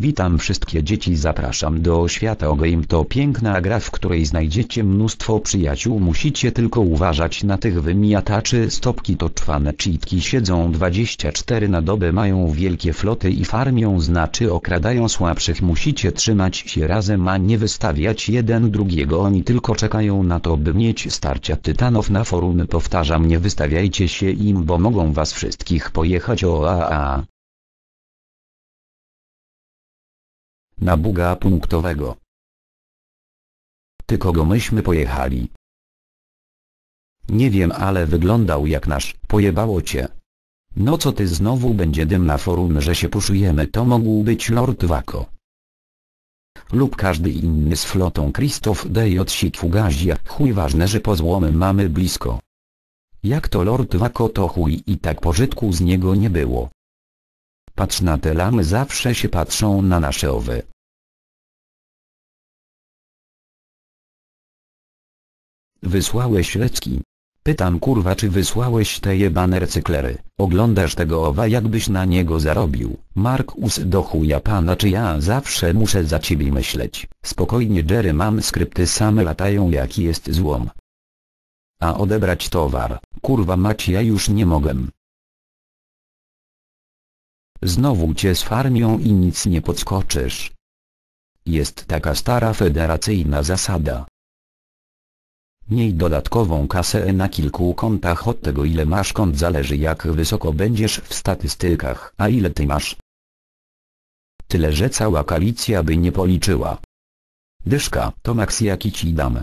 Witam wszystkie dzieci zapraszam do świata o Game to piękna gra w której znajdziecie mnóstwo przyjaciół. Musicie tylko uważać na tych wymiataczy. Stopki to czwane cheatki siedzą 24 na dobę mają wielkie floty i farmią znaczy okradają słabszych. Musicie trzymać się razem a nie wystawiać jeden drugiego. Oni tylko czekają na to by mieć starcia. Tytanów na forumy powtarzam nie wystawiajcie się im bo mogą was wszystkich pojechać. O a a na buga punktowego. Ty kogo myśmy pojechali? Nie wiem ale wyglądał jak nasz, pojebało cię. No co ty znowu będzie dym na forum że się puszujemy to mógł być Lord Wako. Lub każdy inny z flotą Krzysztof Dej od Fugazia, chuj ważne że po złomy mamy blisko. Jak to Lord Wako to chuj i tak pożytku z niego nie było. Patrz na te lamy zawsze się patrzą na nasze owy. Wysłałeś lecki. Pytam kurwa czy wysłałeś te jebane recyklery. Oglądasz tego owa jakbyś na niego zarobił. Markus do chuja pana czy ja zawsze muszę za ciebie myśleć. Spokojnie Jerry mam skrypty same latają jaki jest złom. A odebrać towar, kurwa mać ja już nie mogę. Znowu cię sfarmią i nic nie podskoczysz. Jest taka stara federacyjna zasada. Miej dodatkową kasę na kilku kontach od tego ile masz kont zależy jak wysoko będziesz w statystykach. A ile ty masz? Tyle że cała koalicja by nie policzyła. Dyszka to maks jaki ci dam.